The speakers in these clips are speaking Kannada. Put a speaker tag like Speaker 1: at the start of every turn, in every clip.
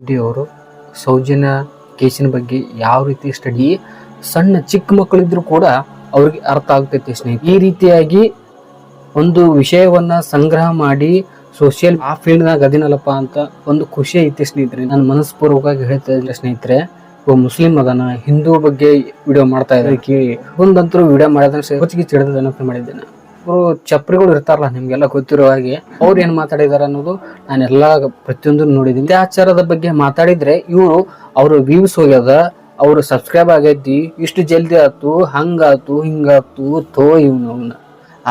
Speaker 1: ಅವರು ಸೌಜನ್ಯ ಕೇಸಿನ ಬಗ್ಗೆ ಯಾವ ರೀತಿ ಸ್ಟಡಿ ಸಣ್ಣ ಚಿಕ್ಕ ಮಕ್ಕಳಿದ್ರು ಕೂಡ ಅವ್ರಿಗೆ ಅರ್ಥ ಆಗ್ತೈತಿ ಸ್ನೇಹಿತ ಈ ರೀತಿಯಾಗಿ ಒಂದು ವಿಷಯವನ್ನ ಸಂಗ್ರಹ ಮಾಡಿ ಸೋಷಿಯಲ್ ಆ ಫೀಲ್ಡ್ನಾಗ ಅದಿನಲ್ಲಪ್ಪ ಅಂತ ಒಂದು ಖುಷಿ ಐತಿ ಸ್ನೇಹಿತರೆ. ನಾನು ಮನಸ್ಪೂರ್ವಕವಾಗಿ ಹೇಳ್ತಾ ಇದ್ದೆ ಸ್ನೇಹಿತರೆ. ಒಬ್ಬ ಮುಸ್ಲಿಂ ಅದಾನ ಹಿಂದೂ ಬಗ್ಗೆ ವಿಡಿಯೋ ಮಾಡ್ತಾ ಇದ್ದಕ್ಕೆ ಒಂದಂತರೂ ವಿಡಿಯೋ ಮಾಡಿದ್ರೆ ಹೊಚ್ಚಿಗೆ ಚಿಡದ ನೆನಪು ಮಾಡಿದ್ದೇನೆ. ಅವರು ಚಪ್ರಿಗಳು ಇರ್ತಾರಲ್ಲ, ನಿಮ್ಗೆಲ್ಲ ಗೊತ್ತಿರೋ ಹಾಗೆ ಅವ್ರು ಏನು ಮಾತಾಡಿದಾರೆ ಅನ್ನೋದು ನಾನೆಲ್ಲ ಪ್ರತಿಯೊಂದು ನೋಡಿದ್ದೀನಿ. ಆಚಾರದ ಬಗ್ಗೆ ಮಾತಾಡಿದ್ರೆ ಇವರು ಅವರು ವ್ಯೂಸ್ ಹೋಗ್ಯದ, ಅವರು ಸಬ್ಸ್ಕ್ರೈಬ್ ಆಗೈತಿ, ಇಷ್ಟು ಜಲ್ದಿ ಆತು ಹಂಗಾತು ಹಿಂಗಾತು ಥೋ ಅವನ.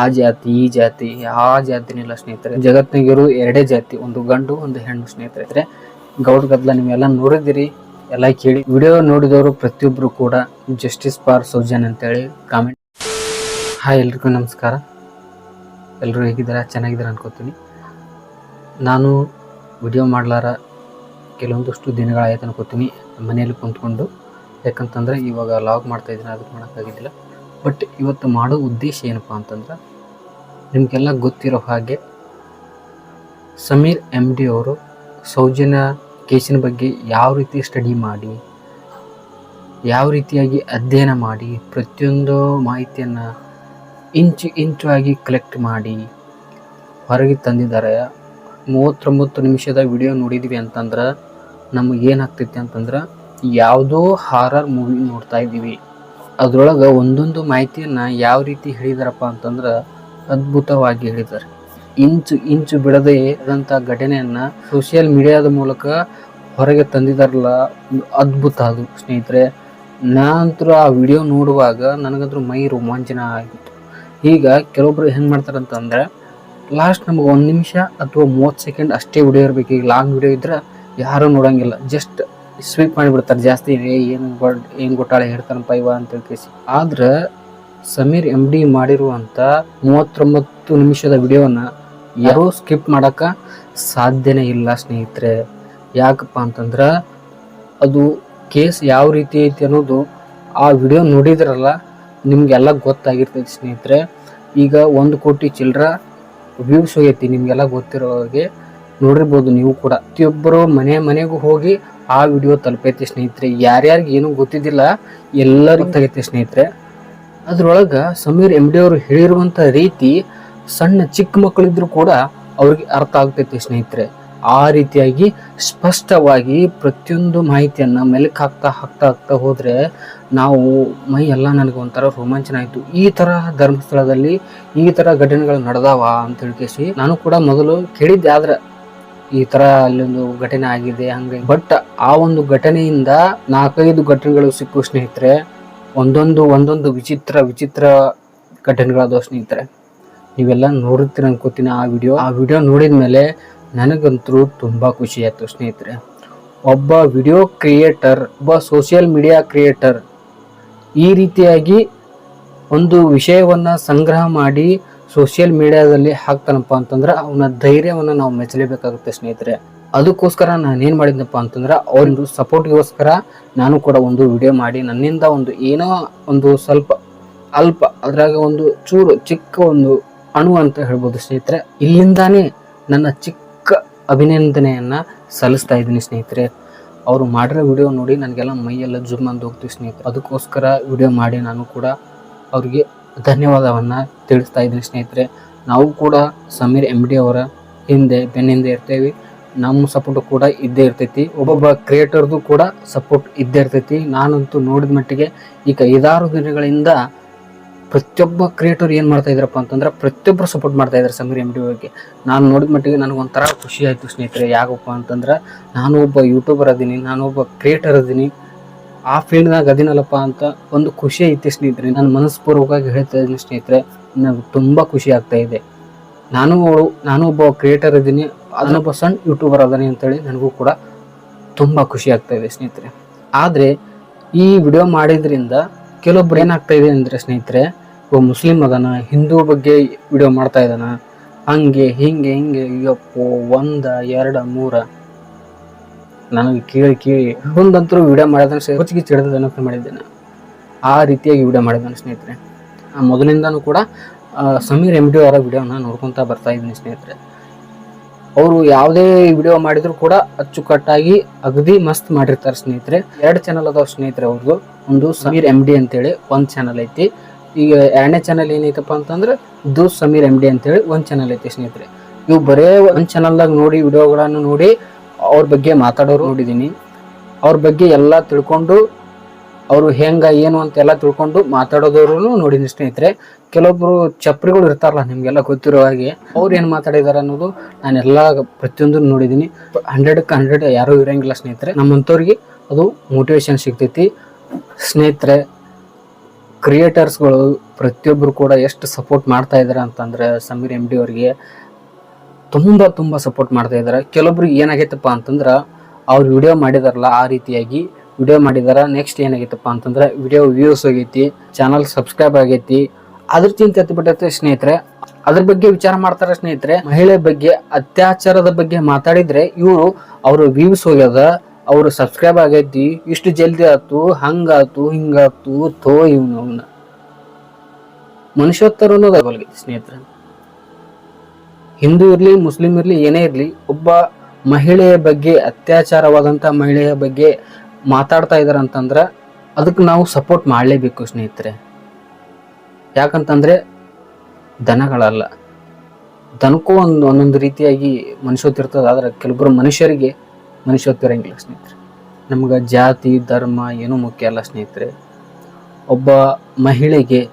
Speaker 1: ಆ ಜಾತಿ, ಈ ಜಾತಿ, ಆ ಜಾತಿನಿಲ್ಲ ಸ್ನೇಹಿತರೆ, ಜಗತ್ತಿನಾಗಿರೋ ಎರಡೇ ಜಾತಿ, ಒಂದು ಗಂಡು, ಒಂದು ಹೆಣ್ಣು ಸ್ನೇಹಿತರೆ ಗೌಡ್ ಗದ್ಲ ನೀವೆಲ್ಲ ನೋಡಿದಿರಿ ಎಲ್ಲ ಕೇಳಿ. ವಿಡಿಯೋ ನೋಡಿದವರು ಪ್ರತಿಯೊಬ್ರು ಕೂಡ ಜಸ್ಟಿಸ್ ಫಾರ್ ಸೌಜನ್ ಅಂತೇಳಿ ಕಾಮೆಂಟ್ ಹಾಯ್ ಎಲ್ರಿಗೂ ನಮಸ್ಕಾರ. ಎಲ್ಲರೂ ಹೇಗಿದ್ದಾರೆ ಚೆನ್ನಾಗಿದ್ದಾರೆ ಅನ್ಕೋತೀನಿ. ನಾನು ವಿಡಿಯೋ ಮಾಡಲಾರ ಕೆಲವೊಂದಷ್ಟು ದಿನಗಳಾಯ್ತು ಅನ್ಕೋತೀನಿ ಮನೆಯಲ್ಲಿ ಕುಂತ್ಕೊಂಡು. ಯಾಕಂತಂದ್ರೆ ಇವಾಗ ಲಾಗ್ ಮಾಡ್ತಾ ಇದ್ದೀನಿ, ಅದಕ್ಕೆ ಮಾಡೋಕ್ಕಾಗಿದ್ದಿಲ್ಲ. ಬಟ್ ಇವತ್ತು ಮಾಡೋ ಉದ್ದೇಶ ಏನಪ್ಪ ಅಂತಂದ್ರೆ, ನಿಮಗೆಲ್ಲ ಗೊತ್ತಿರೋ ಹಾಗೆ ಸಮೀರ್ ಎಂ ಡಿ ಅವರು ಸೌಜನ್ಯ ಕೇಸಿನ ಬಗ್ಗೆ ಯಾವ ರೀತಿ ಸ್ಟಡಿ ಮಾಡಿ, ಯಾವ ರೀತಿಯಾಗಿ ಅಧ್ಯಯನ ಮಾಡಿ ಪ್ರತಿಯೊಂದು ಮಾಹಿತಿಯನ್ನು ಇಂಚು ಇಂಚು ಆಗಿ ಕಲೆಕ್ಟ್ ಮಾಡಿ ಹೊರಗೆ ತಂದಿದ್ದಾರೆ. ಮೂವತ್ತೊಂಬತ್ತು ನಿಮಿಷದ ವಿಡಿಯೋ ನೋಡಿದ್ವಿ ಅಂತಂದ್ರೆ ನಮಗೆ ಏನಾಗ್ತೈತಿ ಅಂತಂದ್ರೆ ಯಾವುದೋ ಹಾರರ್ ಮೂವಿ ನೋಡ್ತಾ ಇದ್ದೀವಿ. ಅದರೊಳಗೆ ಒಂದೊಂದು ಮಾಹಿತಿಯನ್ನು ಯಾವ ರೀತಿ ಹೇಳಿದಾರಪ್ಪ ಅಂತಂದ್ರೆ ಅದ್ಭುತವಾಗಿ ಹೇಳಿದ್ದಾರೆ. ಇಂಚು ಇಂಚು ಬಿಡದೆ ಆದಂಥ ಘಟನೆಯನ್ನು ಸೋಷಿಯಲ್ ಮೀಡಿಯಾದ ಮೂಲಕ ಹೊರಗೆ ತಂದಿದಾರಲ್ಲ ಅದ್ಭುತ ಅದು ಸ್ನೇಹಿತರೆ. ನಾನಂತರೂ ಆ ವಿಡಿಯೋ ನೋಡುವಾಗ ನನಗಂತೂ ಮೈ ರೋಮಾಂಚನ ಆಗಿತ್ತು ಈಗ ಕೆಲವೊಬ್ರು ಹೆಂಗೆ ಮಾಡ್ತಾರೆ ಅಂತಂದ್ರೆ ಲಾಸ್ಟ್ ನಮಗೆ ಒಂದು ನಿಮಿಷ ಅಥವಾ ಮೂವತ್ತು ಸೆಕೆಂಡ್ ಅಷ್ಟೇ ವಿಡಿಯೋ ಇರಬೇಕು. ಈಗ ಲಾಂಗ್ ವಿಡಿಯೋ ಇದ್ರೆ ಯಾರೂ ನೋಡಂಗಿಲ್ಲ. ಜಸ್ಟ್ ಸ್ವೀಪ್ ಮಾಡಿಬಿಡ್ತಾರೆ. ಜಾಸ್ತಿ ಏನು ಬಡ್, ಏನು ಗೊಟ್ಟಾಳೆ ಹೇಳ್ತಾನಪ್ಪ ಇವ ಅಂತ ಕೇಸಿ ಆದ್ರೆ ಸಮೀರ್ ಎಂ ಡಿ ಮಾಡಿರುವಂಥ ಮೂವತ್ತೊಂಬತ್ತು ನಿಮಿಷದ ವಿಡಿಯೋನ ಯಾರೂ ಸ್ಕಿಪ್ ಮಾಡಕ ಸಾಧ್ಯನೇ ಇಲ್ಲ ಸ್ನೇಹಿತರೆ. ಯಾಕಪ್ಪ ಅಂತಂದ್ರೆ ಅದು ಕೇಸ್ ಯಾವ ರೀತಿ ಐತಿ ಅನ್ನೋದು ಆ ವಿಡಿಯೋ ನೋಡಿದ್ರಲ್ಲ ನಿಮಗೆಲ್ಲ ಗೊತ್ತಾಗಿರ್ತೈತಿ ಸ್ನೇಹಿತರೆ. ಈಗ ಒಂದು ಕೋಟಿ ಚಿಲ್ಲರ ವ್ಯೂಸ್ ಹೋಗೈತಿ ನಿಮಗೆಲ್ಲ ಗೊತ್ತಿರೋ ಹಾಗೆ. ನೋಡಿರ್ಬೋದು ನೀವು ಕೂಡ. ಪ್ರತಿಯೊಬ್ಬರು ಮನೆ ಮನೆಗೂ ಹೋಗಿ ಆ ವಿಡಿಯೋ ತಲುಪೈತಿ ಸ್ನೇಹಿತರೆ. ಯಾರ್ಯಾರಿಗೆ ಏನೂ ಗೊತ್ತಿದ್ದಿಲ್ಲ, ಎಲ್ಲರಿಗೂ ತೆಗೈತಿ ಸ್ನೇಹಿತರೆ. ಅದ್ರೊಳಗೆ ಸಮೀರ್ ಎಂ ಡಿ ಅವರು ಹೇಳಿರುವಂಥ ರೀತಿ ಸಣ್ಣ ಚಿಕ್ಕ ಮಕ್ಕಳಿದ್ರು ಕೂಡ ಅವ್ರಿಗೆ ಅರ್ಥ ಆಗ್ತೈತಿ ಸ್ನೇಹಿತರೆ. ಆ ರೀತಿಯಾಗಿ ಸ್ಪಷ್ಟವಾಗಿ ಪ್ರತಿಯೊಂದು ಮಾಹಿತಿಯನ್ನು ಮೆಲುಕು ಹಾಕ್ತಾ ಹಾಕ್ತಾ ಹಾಕ್ತಾ ಹೋದರೆ ನಾವು ಮೈ ಎಲ್ಲ ನನಗೆ ಒಂಥರ ರೋಮಾಂಚನ ಆಯಿತು. ಈ ಥರ ಧರ್ಮಸ್ಥಳದಲ್ಲಿ ಈ ಥರ ಘಟನೆಗಳು ನಡೆದಾವ ಅಂತ ಹೇಳ್ಕೇಸಿ ನಾನು ಕೂಡ ಮೊದಲು ಕೇಳಿದ್ದೆ, ಆದ್ರೆ ಈ ಥರ ಅಲ್ಲೊಂದು ಘಟನೆ ಆಗಿದೆ, ಹಂಗೆ. ಬಟ್ ಆ ಒಂದು ಘಟನೆಯಿಂದ ನಾಲ್ಕೈದು ಘಟನೆಗಳು ಸಿಕ್ಕು ಸ್ನೇಹಿತರೆ, ಒಂದೊಂದು ಒಂದೊಂದು ವಿಚಿತ್ರ ವಿಚಿತ್ರ ಘಟನೆಗಳಾದವು ಸ್ನೇಹಿತರೆ. ನೀವೆಲ್ಲ ನೋಡುತ್ತೀರ ಅನ್ಕೋತೀನಿ ಆ ವಿಡಿಯೋ. ಆ ವಿಡಿಯೋ ನೋಡಿದ ಮೇಲೆ ನನಗಂತೂ ತುಂಬ ಖುಷಿ ಆಯಿತು ಸ್ನೇಹಿತರೆ. ಒಬ್ಬ ವಿಡಿಯೋ ಕ್ರಿಯೇಟರ್ ಒಬ್ಬ ಸೋಷಿಯಲ್ ಮೀಡಿಯಾ ಕ್ರಿಯೇಟರ್ ಈ ರೀತಿಯಾಗಿ ಒಂದು ವಿಷಯವನ್ನು ಸಂಗ್ರಹ ಮಾಡಿ ಸೋಷಿಯಲ್ ಮೀಡಿಯಾದಲ್ಲಿ ಹಾಕ್ತಾನಪ್ಪ ಅಂತಂದ್ರೆ ಅವನ ಧೈರ್ಯವನ್ನು ನಾವು ಮೆಚ್ಚಲೇಬೇಕಾಗುತ್ತೆ ಸ್ನೇಹಿತರೆ. ಅದಕ್ಕೋಸ್ಕರ ನಾನು ಏನು ಮಾಡಿದ್ನಪ್ಪ ಅಂತಂದ್ರೆ ಅವರಿಂದು ಸಪೋರ್ಟ್ಗೋಸ್ಕರ ನಾನು ಕೂಡ ಒಂದು ವಿಡಿಯೋ ಮಾಡಿ, ನನ್ನಿಂದ ಒಂದು ಏನೋ ಒಂದು ಸ್ವಲ್ಪ ಅಲ್ಪ, ಅದ್ರಾಗ ಒಂದು ಚೂರು ಚಿಕ್ಕ ಒಂದು ಅಣು ಅಂತ ಹೇಳ್ಬೋದು ಸ್ನೇಹಿತರೆ. ಇಲ್ಲಿಂದಾನೇ ನನ್ನ ಚಿಕ್ಕ ಅಭಿನಂದನೆಯನ್ನ ಸಲ್ಲಿಸ್ತಾ ಇದ್ದೀನಿ ಸ್ನೇಹಿತರೆ. ಅವರು ಮಾಡಿರೋ ವಿಡಿಯೋ ನೋಡಿ ನನಗೆಲ್ಲ ಮೈಯೆಲ್ಲ ಜುಮ್ ಅಂತ ಹೋಗ್ತೀವಿ ಸ್ನೇಹಿತರೆ. ಅದಕ್ಕೋಸ್ಕರ ವಿಡಿಯೋ ಮಾಡಿ ನಾನು ಕೂಡ ಅವರಿಗೆ ಧನ್ಯವಾದವನ್ನು ತಿಳಿಸ್ತಾ ಇದ್ದೀನಿ ಸ್ನೇಹಿತರೆ. ನಾವು ಕೂಡ ಸಮೀರ್ ಎಂ ಡಿ ಅವರ ಹಿಂದೆ ಬೆನ್ನಿಂದೆ ಇರ್ತೇವೆ. ನಮ್ಮ ಸಪೋರ್ಟ್ ಕೂಡ ಇದ್ದೇ ಇರ್ತೈತಿ. ಒಬ್ಬೊಬ್ಬ ಕ್ರಿಯೇಟರ್ದು ಕೂಡ ಸಪೋರ್ಟ್ ಇದ್ದೇ ಇರ್ತೈತಿ. ನಾನಂತೂ ನೋಡಿದ ಮಟ್ಟಿಗೆ ಈಗ ಐದಾರು ದಿನಗಳಿಂದ ಪ್ರತಿಯೊಬ್ಬ ಕ್ರಿಯೇಟರ್ ಏನು ಮಾಡ್ತಾ ಇದ್ರಪ್ಪ ಅಂತಂದ್ರೆ ಪ್ರತಿಯೊಬ್ಬರು ಸಪೋರ್ಟ್ ಮಾಡ್ತಾ ಇದ್ದಾರೆ ಸಮೀರ್ ಎಂ ಡಿ ಬಗ್ಗೆ ನಾನು ನೋಡಿದ ಮಟ್ಟಿಗೆ ನನಗೆ ಒಂಥರ ಖುಷಿ ಆಯಿತು ಸ್ನೇಹಿತರೆ, ಯಾಕಪ್ಪ ಅಂತಂದ್ರೆ ನಾನು ಒಬ್ಬ ಯೂಟ್ಯೂಬರ್ ಅದೀನಿ, ನಾನು ಒಬ್ಬ ಕ್ರಿಯೇಟರ್ ಅದೀನಿ. ಆ ಫೀಲ್ಡ್ನಾಗ ಅದಿನಲ್ಲಪ್ಪ ಅಂತ ಒಂದು ಖುಷಿ ಐತಿ ಸ್ನೇಹಿತರೆ. ನಾನು ಮನಸ್ಪೂರ್ವಕವಾಗಿ ಹೇಳ್ತಾ ಇದ್ದೀನಿ ಸ್ನೇಹಿತರೆ, ನನಗೆ ತುಂಬ ಖುಷಿ ಆಗ್ತಾ ಇದೆ. ನಾನು ನಾನು ಒಬ್ಬ ಕ್ರಿಯೇಟರ್ ಇದ್ದೀನಿ ಅದನ್ನೊಬ್ಬ ಸಣ್ಣ ಯೂಟ್ಯೂಬರ್ ಅದಾನೆ ಅಂತೇಳಿ ನನಗೂ ಕೂಡ ತುಂಬ ಖುಷಿ ಆಗ್ತಾ ಇದೆ ಸ್ನೇಹಿತರೆ. ಆದರೆ ಈ ವಿಡಿಯೋ ಮಾಡಿದ್ರಿಂದ ಕೆಲವೊಬ್ರು ಏನಾಗ್ತಾ ಇದೆ ಅಂದರೆ ಸ್ನೇಹಿತರೆ, ಒಬ್ಬ ಮುಸ್ಲಿಂ ಅದಾನ ಹಿಂದೂ ಬಗ್ಗೆ ವಿಡಿಯೋ ಮಾಡ್ತಾ ಇದ್ದಾನ. ಹಂಗೆ, ಹಿಂಗೆ ಹಿಂಗೆ, ಅಯ್ಯಪ್ಪೋ, ಒಂದ, ಎರಡ, ಮೂರ. ನನಗೆ ಕೇಳಿ ಕೇಳಿ. ಒಂದಂತರೂ ವಿಡಿಯೋ ಮಾಡಿದ್ರೆ ಹೊಚ್ಚಿಗೆ ಚಿಡದ ನೆನಪು ಮಾಡಿದ್ದೇನೆ. ಆ ರೀತಿಯಾಗಿ ವಿಡಿಯೋ ಮಾಡಿದ್ದಾನೆ ಸ್ನೇಹಿತರೆ. ಮೊದಲಿಂದನೂ ಕೂಡ ಸಮೀರ್ ಎಂ ಡಿ ಅವರ ವಿಡಿಯೋನ ನೋಡ್ಕೊತಾ ಬರ್ತಾ ಇದ್ದೀನಿ ಸ್ನೇಹಿತರೆ. ಅವರು ಯಾವುದೇ ವಿಡಿಯೋ ಮಾಡಿದ್ರು ಕೂಡ ಅಚ್ಚುಕಟ್ಟಾಗಿ ಅಗದಿ ಮಸ್ತ್ ಮಾಡಿರ್ತಾರೆ ಸ್ನೇಹಿತರೆ. ಎರಡು ಚಾನಲ್ ಅದಾವ ಸ್ನೇಹಿತರೆ ಅವ್ರದ್ದು ಒಂದು ಸಮೀರ್ ಎಂ ಡಿ ಅಂತೇಳಿ, ಒಂದು ಚಾನಲ್ ಐತಿ. ಈಗ ಎರಡನೇ ಚಾನಲ್ ಏನೈತಪ್ಪ ಅಂತಂದ್ರೆ ದು ಸಮೀರ್ ಎಂ ಡಿ ಅಂತೇಳಿ ಒಂದು ಚಾನಲ್ ಐತಿ ಸ್ನೇಹಿತರೆ. ಇವು ಬರೇ ಒಂದು ಚಾನಲ್ದಾಗ ನೋಡಿ ವಿಡಿಯೋಗಳನ್ನು ನೋಡಿ ಅವ್ರ ಬಗ್ಗೆ ಮಾತಾಡೋರು ನೋಡಿದ್ದೀನಿ. ಅವ್ರ ಬಗ್ಗೆ ಎಲ್ಲ ತಿಳ್ಕೊಂಡು ಅವರು ಹೆಂಗೆ, ಏನು ಅಂತೆಲ್ಲ ತಿಳ್ಕೊಂಡು ಮಾತಾಡೋದವ್ರು ನೋಡಿದ್ದೀನಿ ಸ್ನೇಹಿತರೆ. ಕೆಲವೊಬ್ಬರು ಚಪ್ರಿಗಳು ಇರ್ತಾರಲ್ಲ ನಿಮಗೆಲ್ಲ ಗೊತ್ತಿರೋ ಹಾಗೆ, ಅವ್ರು ಏನು ಮಾತಾಡಿದಾರೆ ಅನ್ನೋದು ನಾನೆಲ್ಲ ಪ್ರತಿಯೊಂದು ನೋಡಿದ್ದೀನಿ ಹಂಡ್ರೆಡಕ್ಕೆ ಹಂಡ್ರೆಡ್ ಯಾರೂ ಇರಂಗಿಲ್ಲ ಸ್ನೇಹಿತರೆ. ನಮ್ಮಂಥವ್ರಿಗೆ ಅದು ಮೋಟಿವೇಶನ್ ಸಿಗ್ತೈತಿ. ಸ್ನೇಹಿತರೆ ಕ್ರಿಯೇಟರ್ಸ್ಗಳು ಪ್ರತಿಯೊಬ್ಬರು ಕೂಡ ಎಷ್ಟು ಸಪೋರ್ಟ್ ಮಾಡ್ತಾ ಇದ್ದಾರೆ ಅಂತಂದ್ರೆ ಸಮೀರ್ ಎಂ ಡಿ ಅವ್ರಿಗೆ ತುಂಬ ತುಂಬ ಸಪೋರ್ಟ್ ಮಾಡ್ತಾ ಇದ್ದಾರೆ ಕೆಲವೊಬ್ರಿಗೆ ಏನಾಗೈತಪ್ಪ ಅಂತಂದ್ರೆ ಅವ್ರು ವಿಡಿಯೋ ಮಾಡಿದಾರಲ್ಲ ಆ ರೀತಿಯಾಗಿ ವಿಡಿಯೋ ಮಾಡಿದಾರ. ನೆಕ್ಸ್ಟ್ ಏನಾಗೈತಪ್ಪ ಅಂತಂದ್ರೆ ವಿಡಿಯೋ ವ್ಯೂಸ್ ಹೋಗೈತಿ ಚಾನಲ್ ಸಬ್ಸ್ಕ್ರೈಬ್ ಆಗೈತಿ. ಅದ್ರ ಚಿಂತೆ ಎತ್ತಿಬಿಟ್ಟೈತೆ ಸ್ನೇಹಿತರೆ. ಅದ್ರ ಬಗ್ಗೆ ವಿಚಾರ ಮಾಡ್ತಾರೆ ಸ್ನೇಹಿತರೆ, ಮಹಿಳೆ ಬಗ್ಗೆ, ಅತ್ಯಾಚಾರದ ಬಗ್ಗೆ ಮಾತಾಡಿದ್ರೆ ಇವರು ಅವ್ರ ವ್ಯೂಸ್ ಹೋಗ್ಯದ, ಅವ್ರು ಸಬ್ಸ್ಕ್ರೈಬ್ ಆಗೈತಿ, ಇಷ್ಟು ಜಲ್ದಿ ಆತು ಹಂಗಾತು ಹಿಂಗಾತು ಥೋ ಇವನು ಅವನ. ಮನುಷ್ಯೋತ್ತರ ಅನ್ನೋದು ಅವಲ್ಗೆ ಸ್ನೇಹಿತರೆ. ಹಿಂದೂ ಇರ್ಲಿ, ಮುಸ್ಲಿಂ ಇರ್ಲಿ, ಏನೇ ಇರ್ಲಿ, ಒಬ್ಬ ಮಹಿಳೆಯ ಬಗ್ಗೆ, ಅತ್ಯಾಚಾರವಾದಂತ ಮಹಿಳೆಯ ಬಗ್ಗೆ ಮಾತಾಡ್ತಾ ಇದ್ದಾರೆ ಅಂತಂದ್ರೆ ಅದಕ್ಕೆ ನಾವು ಸಪೋರ್ಟ್ ಮಾಡಲೇಬೇಕು ಸ್ನೇಹಿತರೆ. ಯಾಕಂತಂದ್ರೆ ದನಗಳಲ್ಲ. ದನಕ್ಕೂ ಒಂದು ಒಂದೊಂದು ರೀತಿಯಾಗಿ ಮನುಷ್ಯತ್ವ ಇರ್ತದೆ ಆದ್ರೆ ಕೆಲವೊಬ್ಬರು ಮನುಷ್ಯರಿಗೆ ಮನುಷ್ಯತ್ವ ಇರಂಗಿಲ್ಲ ಸ್ನೇಹಿತರೆ. ನಮ್ಗೆ ಜಾತಿ, ಧರ್ಮ ಏನೂ ಮುಖ್ಯ ಅಲ್ಲ ಸ್ನೇಹಿತರೆ. ಒಬ್ಬ ಮಹಿಳೆಗೆ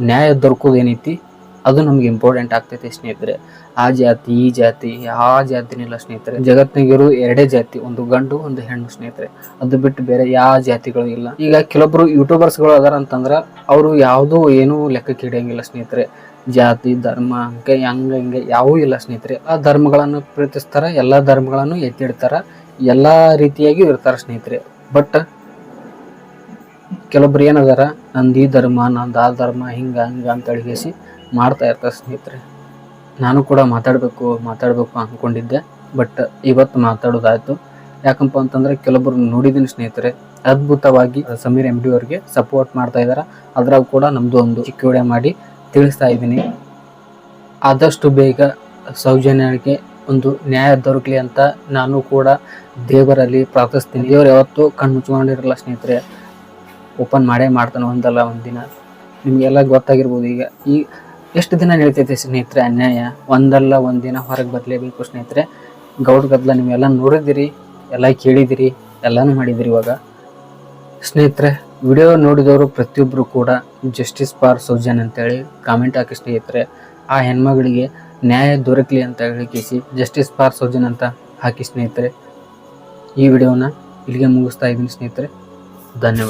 Speaker 1: ನ್ಯಾಯ ದೊರಕೋದು ಏನೈತಿ ಅದು ನಮ್ಗೆ ಇಂಪಾರ್ಟೆಂಟ್ ಆಗ್ತೈತಿ ಸ್ನೇಹಿತರೆ. ಆ ಜಾತಿ, ಈ ಜಾತಿ, ಆ ಜಾತಿನಿಲ್ಲ ಸ್ನೇಹಿತರೆ. ಜಗತ್ತಿನಾಗಿರೋ ಎರಡೇ ಜಾತಿ, ಒಂದು ಗಂಡು, ಒಂದು ಹೆಣ್ಣು ಸ್ನೇಹಿತರೆ. ಅದು ಬಿಟ್ಟು ಬೇರೆ ಯಾವ ಜಾತಿಗಳು ಇಲ್ಲ. ಈಗ ಕೆಲವೊಬ್ರು ಯೂಟ್ಯೂಬರ್ಸ್ಗಳು ಅದಾರ ಅಂತಂದ್ರ ಅವರು ಯಾವುದೂ ಏನೂ ಲೆಕ್ಕಕ್ಕೆ ಹಿಡಿಯಂಗಿಲ್ಲ ಸ್ನೇಹಿತರೆ. ಜಾತಿ, ಧರ್ಮ ಹಂಗೆ ಹಂಗ ಹಿಂಗೆ ಯಾವೂ ಇಲ್ಲ ಸ್ನೇಹಿತರೆ. ಆ ಧರ್ಮಗಳನ್ನು ಪ್ರೀತಿಸ್ತಾರೆ, ಎಲ್ಲಾ ಧರ್ಮಗಳನ್ನು ಎತ್ತಿಡ್ತಾರ ಎಲ್ಲಾ ರೀತಿಯಾಗಿ ಇರ್ತಾರೆ ಸ್ನೇಹಿತರೆ. ಬಟ್ ಕೆಲವೊಬ್ರು ಏನದಾರ ನಂದು ಈ ಧರ್ಮ, ನಂದು ಆ ಧರ್ಮ, ಹಿಂಗ, ಹಂಗ ಅಂತ ಅಡಿಗೆಸಿ ಮಾಡ್ತಾ ಇರ್ತಾರೆ ಸ್ನೇಹಿತರೆ. ನಾನು ಕೂಡ ಮಾತಾಡಬೇಕು ಮಾತಾಡಬೇಕು ಅಂದ್ಕೊಂಡಿದ್ದೆ ಬಟ್ ಇವತ್ತು ಮಾತಾಡೋದಾಯ್ತು. ಯಾಕಪ್ಪ ಅಂತಂದ್ರೆ ಕೆಲವೊಬ್ರು ನೋಡಿದ್ದೀನಿ ಸ್ನೇಹಿತರೆ, ಅದ್ಭುತವಾಗಿ ಸಮೀರ್ ಎಂ ಡಿ ಅವ್ರಿಗೆ ಸಪೋರ್ಟ್ ಮಾಡ್ತಾ ಇದ್ದಾರೆ ಅದ್ರಾಗ ಕೂಡ ನಮ್ಮದು ಒಂದು ಚಿಕ್ಕ ಮಾಡಿ ತಿಳಿಸ್ತಾ ಇದ್ದೀನಿ. ಆದಷ್ಟು ಬೇಗ ಸೌಜನ್ಯರಿಗೆ ಒಂದು ನ್ಯಾಯ ದೊರಕಲಿ ಅಂತ ನಾನು ಕೂಡ ದೇವರಲ್ಲಿ ಪ್ರಾರ್ಥಿಸ್ತೀನಿ. ದೇವರು ಯಾವತ್ತೂ ಕಣ್ಣು ಮುಚ್ಕೊಂಡಿರಲ್ಲ ಸ್ನೇಹಿತರೆ. ಓಪನ್ ಮಾಡೇ ಮಾಡ್ತಾನೆ ಒಂದಲ್ಲ ಒಂದಿನ. ನಿಮಗೆಲ್ಲ ಗೊತ್ತಾಗಿರ್ಬೋದು ಈಗ. ಈ ಎಷ್ಟು ದಿನ ನಡೀತೈತೆ ಸ್ನೇಹಿತರೆ ಅನ್ಯಾಯ? ಒಂದಲ್ಲ ಒಂದಿನ ಹೊರಗೆ ಬರಲೇಬೇಕು ಸ್ನೇಹಿತರೆ. ಗೌಡ್ ಗದ್ಲ ನೀವೆಲ್ಲ ನೋಡಿದಿರಿ, ಎಲ್ಲ ಕೇಳಿದಿರಿ, ಎಲ್ಲನೂ ಮಾಡಿದಿರಿ ಇವಾಗ. ಸ್ನೇಹಿತರೆ, ವಿಡಿಯೋ ನೋಡಿದವರು ಪ್ರತಿಯೊಬ್ಬರು ಕೂಡ ಜಸ್ಟಿಸ್ ಫಾರ್ ಸೌಜನ್ ಅಂತೇಳಿ ಕಾಮೆಂಟ್ ಹಾಕಿ ಸ್ನೇಹಿತರೆ, ಆ ಹೆಣ್ಮಗಳಿಗೆ ನ್ಯಾಯ ದೊರಕಲಿ ಅಂತ ಹೇಳಿಕಿಸಿ ಜಸ್ಟಿಸ್ ಫಾರ್ ಸೌಜನ್ ಅಂತ ಹಾಕಿ ಸ್ನೇಹಿತರೆ. ಈ ವಿಡಿಯೋನ ಇಲ್ಲಿಗೆ ಮುಗಿಸ್ತಾ ಇದ್ದೀನಿ ಸ್ನೇಹಿತರೆ. ಧನ್ಯವಾದ.